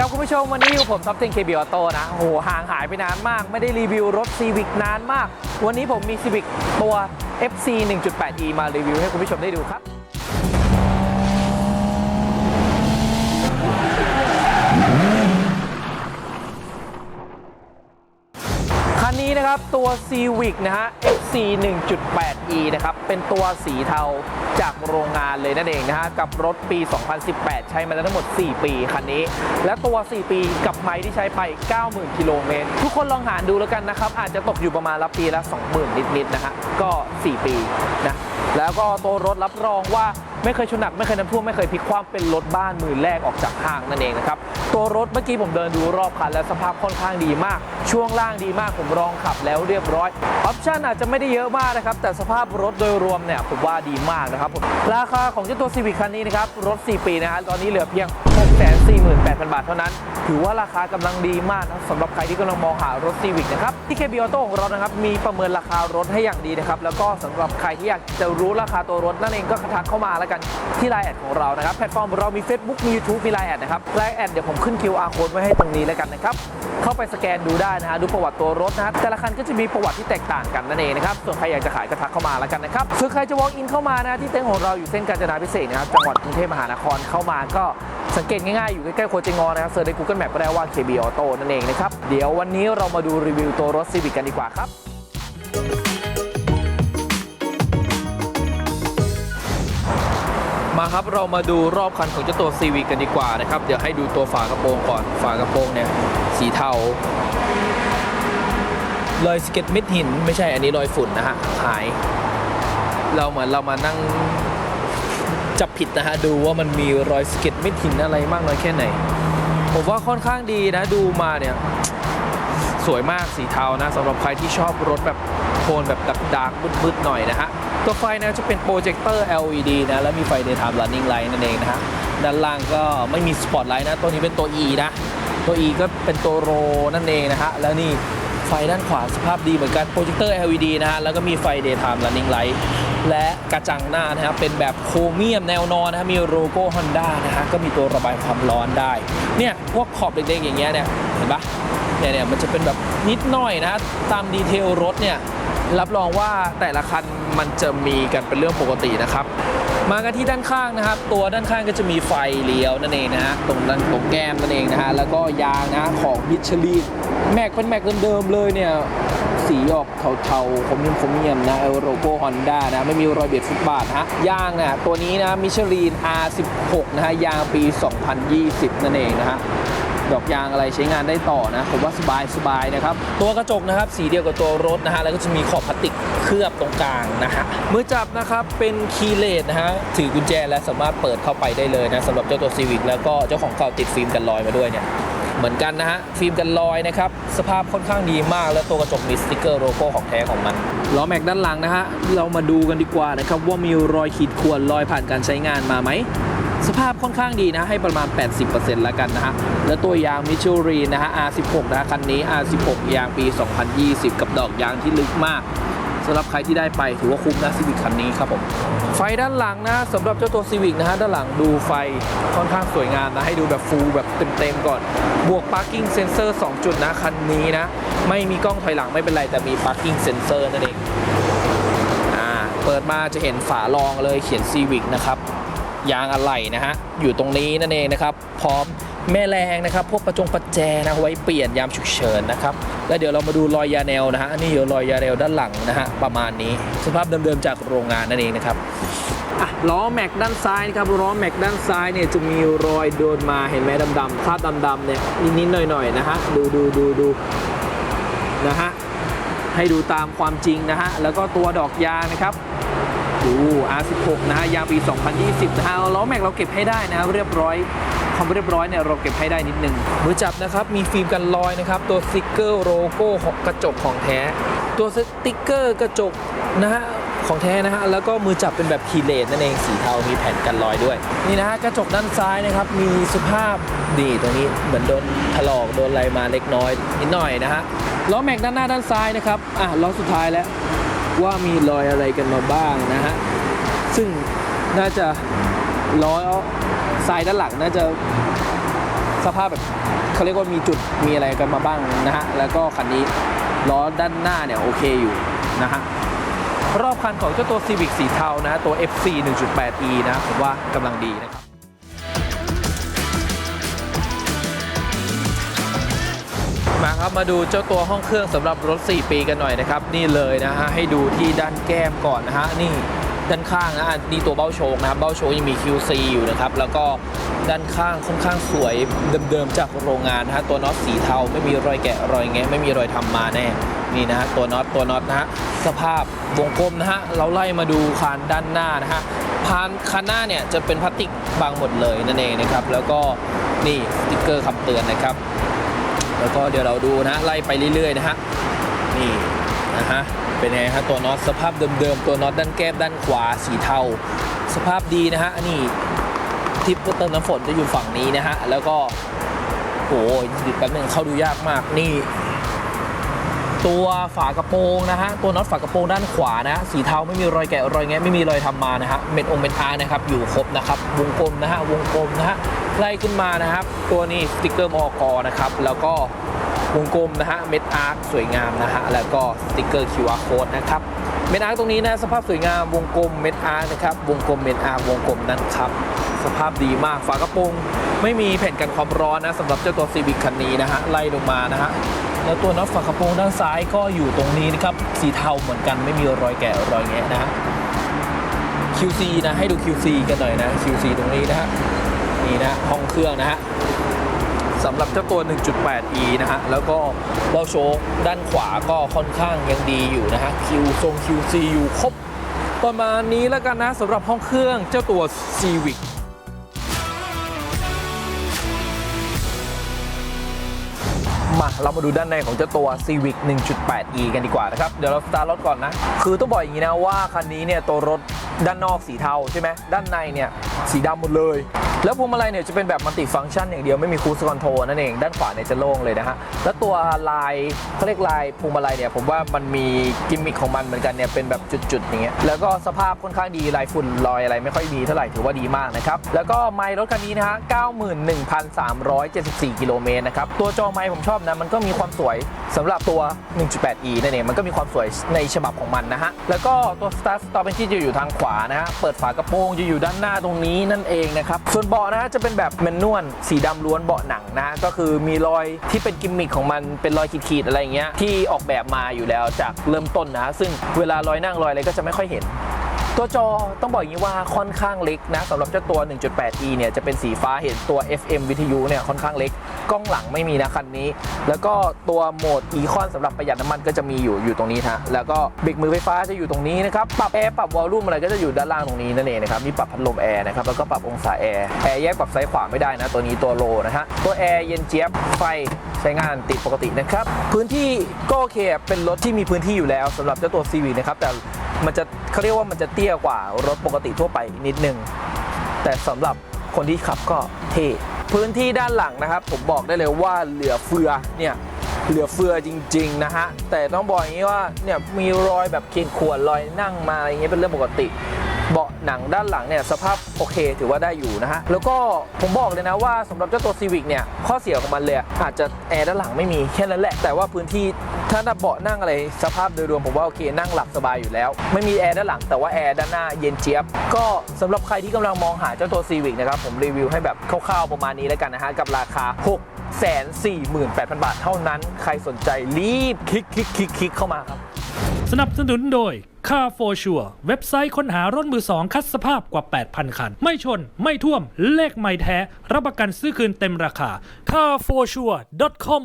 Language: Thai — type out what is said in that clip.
ครับคุณผู้ชมวันนี้อยู่ผมท็อปเทนเคบีออโต้นะโอ้โหห่างหายไปนานมาก ไม่ได้รีวิวรถ Civic นานมาก วันนี้ผมมี Civic ตัว FC 1.8e มารีวิวให้คุณผู้ชมได้ดูครับคันนี้นะครับตัว Civic นะฮะ C1.8e นะครับ เป็นตัวสีเทาจากโรงงานเลยนั่นเองนะฮะ กับรถปี 2018 ใช้มาแล้วทั้งหมด 4 ปีคันนี้ และตัว 4 ปีกับไมที่ใช้ไป 90,000 กิโลเมตร ทุกคนลองหารดูแล้วกันนะครับ อาจจะตกอยู่ประมาณละปีละ 20,000 นิดๆนะฮะ ก็ 4 ปีนะ แล้วก็ตัวรถรับรองว่า ไม่เคยชนหนักไม่เคยน้ำท่วมไม่เคยพลิกคว่ำเป็นรถบ้านมือแรกออกจากห้างนั่นเองนะครับตัวรถเมื่อกี้ผมเดินดูรอบคันแล้วสภาพค่อนข้างดีมาก ช่วงล่างดีมากผมลองขับแล้วเรียบร้อยออปชั่นอาจจะไม่ได้เยอะมากนะครับแต่สภาพรถโดยรวมเนี่ยผมว่าดีมากนะครับผมราคาของเจ้าตัวซีวิคคันนี้นะครับรถ 4 ปีนะฮะตอนนี้เหลือเพียง 648,000 บาทเท่านั้น ถือว่าราคากำลังดีมากนะสำหรับใครที่กำลังมองหารถ Civic นะครับ ที่ KB Auto ของเรานะครับ มีประเมินราคารถให้อย่างดีนะครับ แล้วก็สำหรับใครที่อยากจะรู้ราคาตัวรถนั่นเองก็ทักเข้ามาแล้วกันที่ไลน์แอดของเรานะครับ แพลตฟอร์มเรามี Facebook มี YouTube มีไลน์แอดนะครับไลน์แอดเดี๋ยวผมขึ้น QR code ไว้ให้ตรงนี้แล้วกันนะครับเข้าไปสแกนดูได้นะฮะดูประวัติตัวรถนะฮะแต่ละคันก็จะมีประวัติที่แตกต่างกันนั่นเองนะครับส่วนใครอยากจะขายก็ทักเข้ามาแล้วกันนะครับส่วนใครจะ walk in เข้ามานะที่เต็นท์ของเราอยู่เส้นกาญจนาพิเศษนะครับจังหวัดกรุงเทพมหานครเข้ามาก็ สังเกตง่ายๆ อยู่ใกล้ๆโคจิงอนะครับเสิร์ชใน Google Map ก็ได้ว่า KB Auto นั่นเองนะครับ เดี๋ยววันนี้เรามาดูรีวิวตัวรถ Civic กันดีกว่าครับมาครับเรามาดูรอบคันของเจ้าตัว Civic กันดีกว่านะครับ เดี๋ยวให้ดูตัวฝากระโปรงก่อนฝากระโปรงเนี่ยสีเทารอยสเก็ตม็ดหิน ไม่ใช่อันนี้รอยฝุ่นนะฮะหาย เราเหมือนเรามานั่ง จับผิดนะฮะดูว่ามันมีรอยสเก็ตเม็ดหินอะไรมากน้อยแค่ไหน ผมว่าค่อนข้างดีนะดูมาเนี่ย สวยมากสีเทานะสำหรับใครที่ชอบรถแบบโทนแบบดักๆมืดๆหน่อยนะฮะตัวไฟนะจะเป็นโปรเจคเตอร์ LED นะแล้วมีไฟ daytime running light นั่นเองนะฮะด้านล่างก็ไม่มีสปอตไลท์นะตัวนี้เป็นตัว E นะตัว E ก็เป็นตัวโรนั่นเองนะฮะแล้วนี่ไฟด้านขวาสภาพดีเหมือนกันโปรเจคเตอร์ LED นะฮะแล้วก็มีไฟ daytime running light และกระจังหน้านะฮะเป็นแบบโครเมียมแนวนอนนะฮะมีโลโก้ Honda นะฮะก็มีตัวระบายความร้อนได้ เนี่ยพวกขอบเด็กๆอย่างเงี้ยเนี่ยเห็นปะเนี่ยเนี่ยมันจะเป็นแบบนิดหน่อยนะตามดีเทลรถเนี่ยรับรองว่าแต่ละคันมันจะมีกันเป็นเรื่องปกตินะครับ มากันที่ด้านข้างนะครับ ตัวด้านข้างก็จะมีไฟเลี้ยวนั่นเองนะฮะตรงนั้นตรงแก้มนั่นเองนะฮะแล้วก็ยางนะของมิชลินแม็กเป็นแม็กเดิมๆเลยเนี่ย สีออกเทาๆคมเมียมคมเมียมนะเอโรโก้ฮอนด้านะไม่มีรอยเบียดฟุตบาทฮะยางเนี่ยตัวนี้นะมิชลิน R16 นะฮะยางปี 2020 นั่นเองนะฮะดอกยางอะไรใช้งานได้ต่อนะ ผมว่าสบายสบายนะครับ ตัวกระจกนะครับ สีเดียวกับตัวรถนะฮะ แล้วก็จะมีขอบพลาสติกเคลือบตรงกลางนะฮะมือจับนะครับ เป็นคีย์เลสนะฮะ ถือกุญแจและสามารถเปิดเข้าไปได้เลยนะสำหรับเจ้าตัว Civic แล้วก็เจ้าของเก่าติดฟิล์มกันรอยมาด้วยเนี่ย เหมือนกันนะฮะ ฟิล์มกันรอยนะครับ สภาพค่อนข้างดีมาก แล้วตัวกระจกมีสติกเกอร์โลโก้ของแท้ของมัน ล้อแม็กด้านหลังนะฮะ เรามาดูกันดีกว่านะครับ ว่ามีรอยขีดข่วนรอยผ่านการใช้งานมาไหม สภาพค่อนข้างดีนะ ให้ประมาณ 80%แล้วกันนะฮะ แล้วตัวยางมิชชูรีนะฮะ R16 นะฮะคันนี้ R16 ยางปี 2020 กับดอกยางที่ลึกมาก สำหรับใครที่ได้ไปถือว่าคุ้มนะซีวิ c คันนี้ครับผมไฟด้านหลังนะสำหรับเจ้าตัวซีวิ c นะฮะด้านหลังดูไฟค่อนข้างสวยงามนะให้ดูแบบฟูลแบบเต็มๆก่อน บวก parking sensor 2 จุดนะคันนี้นะ ไม่มีกล้องถอยหลังไม่เป็นไร แต่มี parking sensor นั่นเองอ่าเปิดมาจะเห็นฝารองเลยเขียน Civic นะครับยางอะไหล่นะฮะอยู่ตรงนี้นั่นเองนะครับ พร้อมแม่แรงนะครับ พวกประจงประแจนะไว้เปลี่ยนยามฉุกเฉินนะครับ แล้วเดี๋ยวเรามาดูรอยยาแนวนะฮะนนี้เดี๋ยวรอยยาแนวด้านหลังนะฮะประมาณนี้สภาพเดิมๆจากโรงงานนั่นเองนะครับอะล้อแม็กด้านซ้ายนะครับล้อแม็กด้านซ้ายเนี่ยจะมีรอยโดนมาเห็นไหมดำๆคราบดำๆเนี่ยนิดๆหน่อยๆนะฮะดูดูดูดูนะฮะให้ดูตามความจริงนะฮะแล้วก็ตัวดอกยางนะครับดู R16 นะฮะยางปี 2020นะฮะล้อแม็กเราเก็บให้ได้นะเรียบร้อย ความเรียบร้อยเนี่ยเราเก็บให้ได้นิดนึงมือจับนะครับมีฟิล์มกันรอยนะครับ ตัวสติกเกอร์โลโก้ของกระจกของแท้ ตัวสติกเกอร์กระจกนะฮะของแท้นะฮะแล้วก็มือจับเป็นแบบคีเลสนั่นเองสีเทามีแผ่นกันรอยด้วย นี่นะฮะกระจกด้านซ้ายนะครับมีสภาพดีตรงนี้เหมือนโดนถลอกโดนอะไรมาเล็กน้อยนิดหน่อยนะฮะล้อแม็กด้านหน้าด้านซ้ายนะครับอะล้อสุดท้ายแล้วว่ามีรอยอะไรกันมาบ้างนะฮะซึ่งน่าจะล้อ ซ้ายด้านหลังน่าจะสภาพแบบเขาเรียกว่ามีจุดมีอะไรกันมาบ้างนะฮะ แล้วก็คันนี้ล้อด้านหน้าเนี่ยโอเคอยู่นะฮะ รอบคันของเจ้าตัว Civic สีเทานะฮะตัว FC 1.8e นะผมว่ากำลังดีนะครับมาครับมาดูเจ้าตัวห้องเครื่องสำหรับรถ 4 ปีกันหน่อยนะครับ นี่เลยนะฮะให้ดูที่ด้านแก้มก่อนนะฮะนี่ ด้านข้างนะนี่ตัวเบ้าโชงนะครับ เบ้าโชงยังมี QC อยู่นะครับ แล้วก็ด้านข้างค่อนข้างสวยเดิมๆจากโรงงานนะฮะตัวน็อตสีเทาไม่มีรอยแกะรอยแงะไม่มีรอยทำมาแน่นี่นะฮะตัวน็อตตัวน็อตนะฮะสภาพวงกลมนะฮะเราไล่มาดูคานด้านหน้านะฮะพานคันหน้าเนี่ยจะเป็นพลาสติกบางหมดเลยนั่นเองนะครับ แล้วก็นี่สติ๊กเกอร์คำเตือนนะครับ แล้วก็เดี๋ยวเราดูนะไล่ไปเรื่อยๆนะฮะนี่ นะฮะเป็นไงฮะตัวน็อตสภาพเดิมๆตัวน็อตด้านแก้มด้านขวาสีเทา สภาพดีนะฮะอันนี้ทิปเติมน้ำฝนจะอยู่ฝั่งนี้นะฮะแล้วก็โอ้ยดิดแป๊บหนึงเข้าดูยากมากนี่ ตัวฝากระโปรงนะฮะตัวน็อตฝากระโปรงด้านขวานะฮะสีเทาไม่มีรอยแกะรอยแงะไม่มีรอยทำมานะฮะเม็ดองเป็นอาร์นะครับอยู่ครบนะครับวงกลมนะฮะวงกลมนะฮะไล่ขึ้นมานะครับ ตัวนี้สติกเกอร์มอกนะครับ แล้วก็ วงกลมนะฮะเม็ดอาร์คสวยงามนะฮะแล้วก็สติกเกอร์ QR code นะครับเม็ดอาร์คตรงนี้นะสภาพสวยงามวงกลมเม็ดอาร์คนะครับวงกลมเม็ดอาร์ควงกลมนั่นครับสภาพดีมากฝากระโปรงไม่มีแผ่นกันความร้อนนะสำหรับเจ้าตัวซีวิคคันนี้นะฮะไล่ลงมานะฮะแล้วตัวน็อตฝากระโปรงด้านซ้ายก็อยู่ตรงนี้นะครับสีเทาเหมือนกันไม่มีรอยแกะรอยแงะนะฮะ QC นะให้ดู QC กันหน่อยนะ QC ตรงนี้นะฮะนี่นะห้องเครื่องนะฮะ สำหรับเจ้าตัว 1.8e นะฮะ แล้วก็เบาโชคด้านขวาก็ค่อนข้างยังดีอยู่นะฮะ Q ทรง QC อยู่ครบ ประมาณนี้แล้วกันนะสำหรับห้องเครื่องเจ้าตัว Civic มาเรามาดูด้านในของเจ้าตัว Civic 1.8e กันดีกว่านะครับ เดี๋ยวเราสตาร์ทรถก่อนนะ คือต้องบอกอย่างนี้นะว่าคันนี้เนี่ยตัวรถ ด้านนอกสีเทาใช่ไหมด้านในเนี่ยสีดำหมดเลย แล้วพวงมาลัยเนี่ยจะเป็นแบบมัลติฟังก์ชันอย่างเดียวไม่มีคูสคอนโทรนั่นเอง ด้านขวาเนี่ยจะโล่งเลยนะฮะ แล้วตัวลายเขาเรียกลายพวงมาลัยเนี่ยผมว่ามันมีกิมมิคของมันเหมือนกันเนี่ยเป็นแบบจุดๆอย่างเงี้ยแล้วก็สภาพค่อนข้างดีลายฝุ่นรอยอะไรไม่ค่อยมีเท่าไหร่ถือว่าดีมากนะครับแล้วก็ไมล์รถคันนี้นะฮะ91,374กิโลเมตรนะครับตัวจอไมล์ผมชอบนะมันก็มีความสวยสำหรับตัว 1.8e นั่นเองมันก็มีความสวยในฉบับของมันนะฮะแล้วก็ตัว Start Stop Engine จะอยู่ทางขวานะฮะ เปิดฝากระโปรงจะอยู่ด้านหน้าตรงนี้นั่นเองนะครับ ส่วนเบาะนะฮะจะเป็นแบบแมนนวลสีดำล้วนเบาะหนังนะฮะก็คือมีรอยที่เป็นกิมมิคของมันเป็นรอยขีดๆอะไรอย่างเงี้ยที่ออกแบบมาอยู่แล้วจากเริ่มต้นนะฮะซึ่งเวลารอยนั่งรอยอะไรก็จะไม่ค่อยเห็น ตัวจอต้องบอกอย่างนี้ว่าค่อนข้างเล็กนะสำหรับเจ้าตัว 1.8e เนี่ยจะเป็นสีฟ้าเห็นตัว FM วิทยุเนี่ยค่อนข้างเล็กกล้องหลังไม่มีนะคันนี้ แล้วก็ตัวโหมดอีคอนสำหรับประหยัดน้ำมันก็จะมีอยู่อยู่ตรงนี้ฮะแล้วก็เบรกมือไฟฟ้าจะอยู่ตรงนี้นะครับปรับแอร์ปรับวอลลุ่มอะไรก็จะอยู่ด้านล่างตรงนี้นั่นเองนะครับมีปรับพัดลมแอร์นะครับแล้วก็ปรับองศาแอร์แอร์แยกปรับซ้ายขวาไม่ได้นะตัวนี้ตัวโลนะฮะตัวแอร์เย็นเจี๊ยบไฟใช้งานติดปกตินะครับพื้นที่ก็โอเคเป็นรถที่มีพื้นที่อยู่แล้วสำหรับเจ้าตัว CV นะครับแต่มันจะเขาเรียกว่ามันจะเตี้ยกว่ารถปกติทั่วไปนิดนึง แต่สำหรับคนที่ขับก็เท่พื้นที่ด้านหลังนะครับ ผมบอกได้เลยว่าเหลือเฟือเนี่ยเหลือเฟือจริง ๆ นะฮะ แต่ต้องบอกอย่างนี้ว่าเนี่ยมีรอยแบบเขียนขวดรอยนั่งมาอะไรเงี้ยเป็นเรื่องปกติ เบาะหนังด้านหลังเนี่ยสภาพโอเคถือว่าได้อยู่นะฮะ แล้วก็ผมบอกเลยนะว่าสำหรับเจ้าตัว Civic เนี่ยข้อเสียของมันเลยอาจจะแอร์ด้านหลังไม่มีแค่นั้นแหละแต่ว่าพื้นที่ ถ้าเบาะนั่งอะไรสภาพโดยรวมผมว่าโอเคนั่งหลับสบายอยู่แล้ว ไม่มีแอร์ด้านหลังแต่ว่าแอร์ด้านหน้าเย็นเจี๊ยบ ก็สำหรับใครที่กำลังมองหาเจ้าตัว Civic นะครับผมรีวิวให้แบบคร่าวๆประมาณนี้แล้วกันนะฮะกับราคา 6 48,000 บาทเท่านั้น ใครสนใจรีบคลิกคลิกคลิกคลิกเข้ามาครับสนับสนุนโดย Car for Sure เว็บไซต์ค้นหารถมือสองคัดสภาพกว่า 8,000 คัน ไม่ชน ไม่ท่วม เลขไม่แท้ รับประกันซื้อคืนเต็มราคา carforsure.com